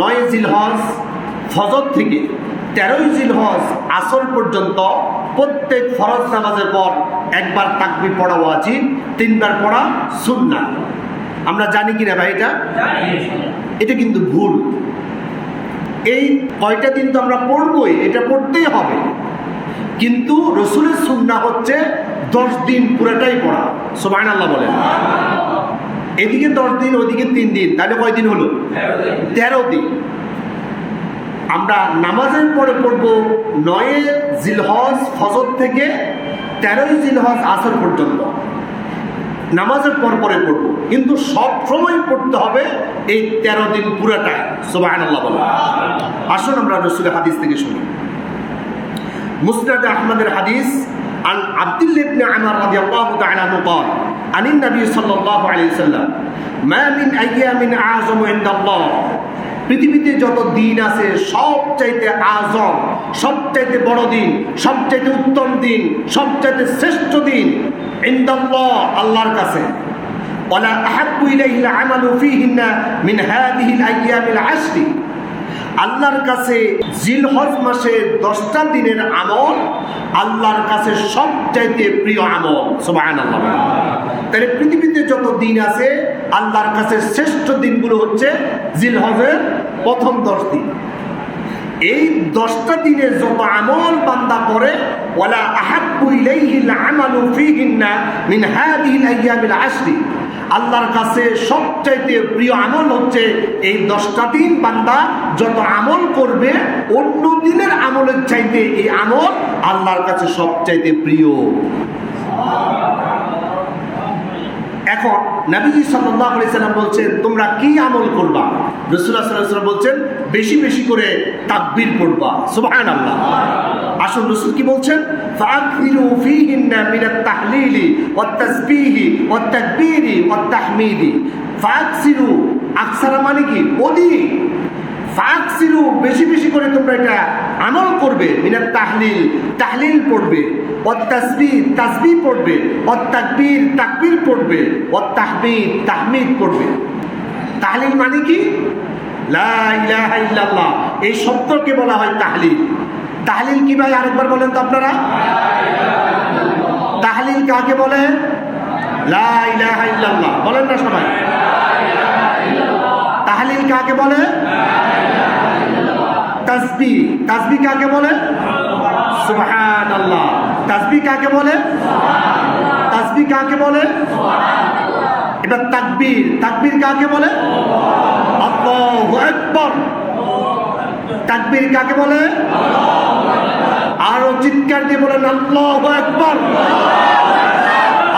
নয় জিলহজ ফজর থেকে তেরোই জিলহজ আসর পর্যন্ত প্রত্যেক ফরজ নামাজের পর একবার তাকবি পড়া ওয়াজিব তিনবার পড়া সুন্না আমরা জানি কিনা ভাই এটা? এটা কিন্তু ভুল। এই কয়টা দিন তো আমরা পড়বই এটা পড়তেই হবে। কিন্তু রসুলের সুন্না হচ্ছে দশ দিন পুরোটাই পড়া। সোবাইন আল্লাহ বলেন এদিকে দশ দিন ওদিকে তিন দিন তাহলে কয় দিন হলো? তেরো দিন। আমরা নামাজের পরে পড়ব নয়ে জিলহজ ফজর থেকে তেরোই জিলহজ আসর পর্যন্ত। নামাজের পর পরে পড়ব। কিন্তু সব সময় পড়তে হবে এই তেরো দিন আল্লাহ বলে আসুন আমরা রসুলের হাদিস থেকে শুনি। মুসনাদ আহমদের হাদিস عن عبد الله بن عمر رضي الله تعالى عنه قال عن النبي صلى الله عليه وسلم ما من أيام أعظم عند الله পৃথিবীতে যত দিন আছে সব চাইতে আজম সবচাইতে বড় দিন সবচাইতে উত্তম দিন সবচাইতে শ্রেষ্ঠ দিন ইন্দাল্লাহ আল্লাহর কাছে ولا أحب إليه العمل فيهن من هذه الأيام العشر আল্লাহর কাছে জিলহজ মাসের দশটা দিনের আমল আল্লাহর কাছে সবচাইতে প্রিয় আমল সুবাহান আল্লাহ তাহলে পৃথিবীতে যত দিন আছে, আল্লাহর কাছে শ্রেষ্ঠ দিনগুলো হচ্ছে জিল জিলহজের প্রথম দশ দিন। এই দশটা দিনের যত আমল বান্দা করে, ওয়ালা আহাব্বু ইলাইহিল আমালু ফীহিন্না মিন হাদিহিল আইয়ামিল আশরি। আল্লাহর কাছে সবচাইতে প্রিয় আমল হচ্ছে এই দশটা দিন বান্দা যত আমল করবে, অন্য দিনের আমলের চাইতে এই আমল আল্লাহর কাছে সবচাইতে প্রিয়। এখন নবীজি সাল্লাহ সাল্লাম বলছেন, তোমরা কি আমল করবা? রসুল্লাহ সাল্লাম বলছেন, বেশি বেশি করে তাকবির পড়বা। সুবাহান আল্লাহ আসুন রসুল কি বলছেন? তাহলিলি আকসারা মানে কি? ফাকসিরু বেশি বেশি করে তোমরা এটা আমল করবে, মিনাত তাহলিল। তাহলিল পড়বে, ওয়াত তাসবিহ তাসবিহ পড়বে, ওয়াত তাকবীর পড়বে, ওয়াত তাহমিদ তাহমিদ পড়বে। তাহলিল মানে কি? লা ইলাহা ইল্লাল্লাহ। এই শব্দকে বলা হয় তাহলিল। তাহলিল কি ভাই? আরেকবার বলেন তো আপনারা। তাহলিল কাকে বলে? বলেন না সবাই। তাহলিল কাকে বলে? তাসবি। তাসবি কাকে বলে? সুবহানাল্লাহ। তাসবি কাকে বলে? তাসবি কাকে বলে? এবার তাকবীর। তাকবীর কাকে বলে? আল্লাহু তাকবীর কাকে বলে? আরও চিৎকার দিয়ে বলেন, আল্লাহ একবার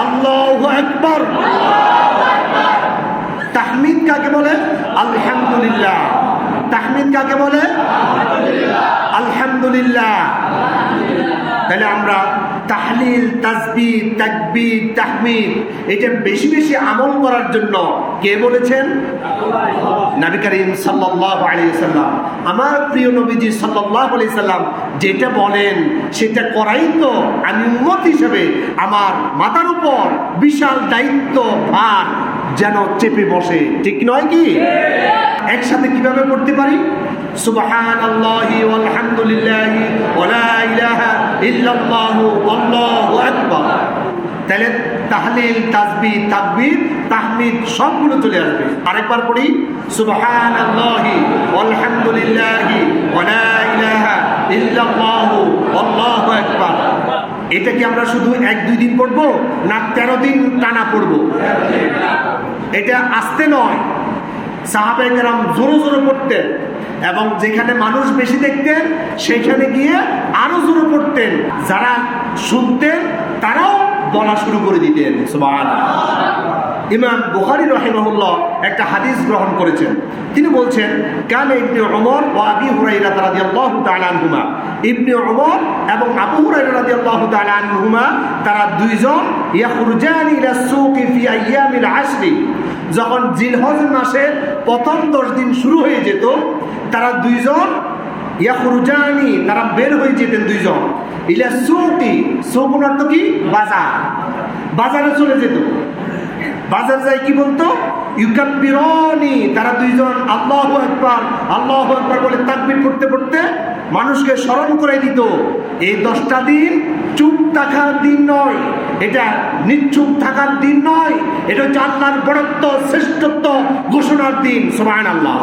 আল্লাহ একবার তাহমিদ কাকে বলে? আলহামদুলিল্লাহ। তাহমিদ কাকে বলে? আলহামদুলিল্লাহ। তাহলে আমরা তাহলিল তাসবি তাকবির তাহমিদ। এটা বেশি বেশি আমল করার জন্য কে বলেছেন? নবী করিম সাল্লাম আমার প্রিয় নবীজি সাল্লাম যেটা বলেন সেটা করাই তো আমি উম্মত হিসেবে। আমার মাথার উপর বিশাল দায়িত্ব ভার যেন চেপে বসে। ঠিক নয় কি? একসাথে কীভাবে পড়তে পারি? সুবহান আল্লাহি আলহামদুলিল্লাহি ওয়ালা ইলাহা ইল্লাল্লাহু আল্লাহু আকবার। তাহলে তাহলিল, তাসবিহ, তাকবীর, তাহমিদ সবগুলো চলে আসবে। আরেকবার পড়ি সুবহান আল্লাহি আলহামদুলিল্লাহি ওয়ালা ইলাহা ইল্লাল্লাহু আল্লাহু এটা কি আমরা শুধু এক দুই দিন পড়ব না তেরো দিন টানা পড়ব? এটা আসতে নয়। সাহাবেকরাম জোরে জোরে পড়তেন। এবং যেখানে মানুষ বেশি দেখতেন সেখানে গিয়ে আরও জোরে পড়তেন যারা শুনতেন, তারাও বলা শুরু করে দিতেন। ইমাম বুখারী রহিমাহুল্লাহ একটা হাদিস গ্রহণ করেছেন। তিনি বলছেন, কান ইবনে ওমর ও আবি হুরাইরা রাদিয়াল্লাহু তাআলা আনহুমা। ইবনে ওমর এবং আবু হুরাইরা রাদিয়াল্লাহু তাআলা আনহুমা, তারা দুইজন, ইয়াখরুজান ইলা সুকি যখন জিলহজ মাসের প্রথম দশ দিন শুরু হয়ে যেত, তারা দুইজন ইয়াকুরুজানি তারা বের হয়ে যেতেন দুইজন। ইলা সুকি সৌকুন অর্থ কি? বাজার। বাজারে চলে যেত। বাজার যায় কি বলতো? তারা দুইজন আল্লাহ একবার আল্লাহ একবার বলে তাকবির করতে করতে মানুষকে স্মরণ করে দিত। এই দশটা দিন চুপ থাকার দিন নয়, এটা নিচ্ছুপ থাকার দিন নয়, এটা হচ্ছে আল্লাহর বড়ত্ব শ্রেষ্ঠত্ব ঘোষণার দিন সুবহান আল্লাহ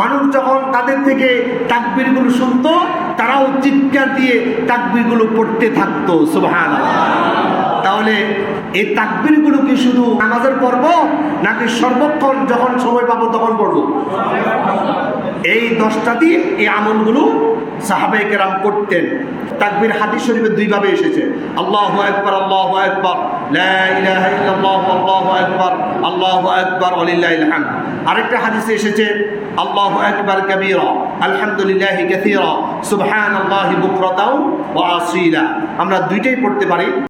মানুষ যখন তাদের থেকে তাকবিরগুলো শুনত, তারাও চিৎকার দিয়ে তাকবিরগুলো পড়তে থাকতো সুবহান তাহলে এই তাকবিরগুলো কি শুধু নামাজের পর্ব, নাকি সর্বক্ষণ যখন সময় পাবো তখন পড়ব? এই দশটা দিন এই আমলগুলো সাহাবে কেরাম করতেন। তাকবির হাদিস শরীফে দুইভাবে এসেছে। আল্লাহ একবার আল্লাহ একবার একবার আল্লাহ একবার আল্লাহু আকবার, ওয়ালিল্লাহিল হামদ। আরেকটা হাদিসে এসেছে, আল্লাহ একবার কবির, আলহামদুলিল্লাহ আলহামদুলিল্লাহি সুবহান আল্লাহ বুকরতাও ওয়া আসীলা। আমরা দুইটাই পড়তে পারি।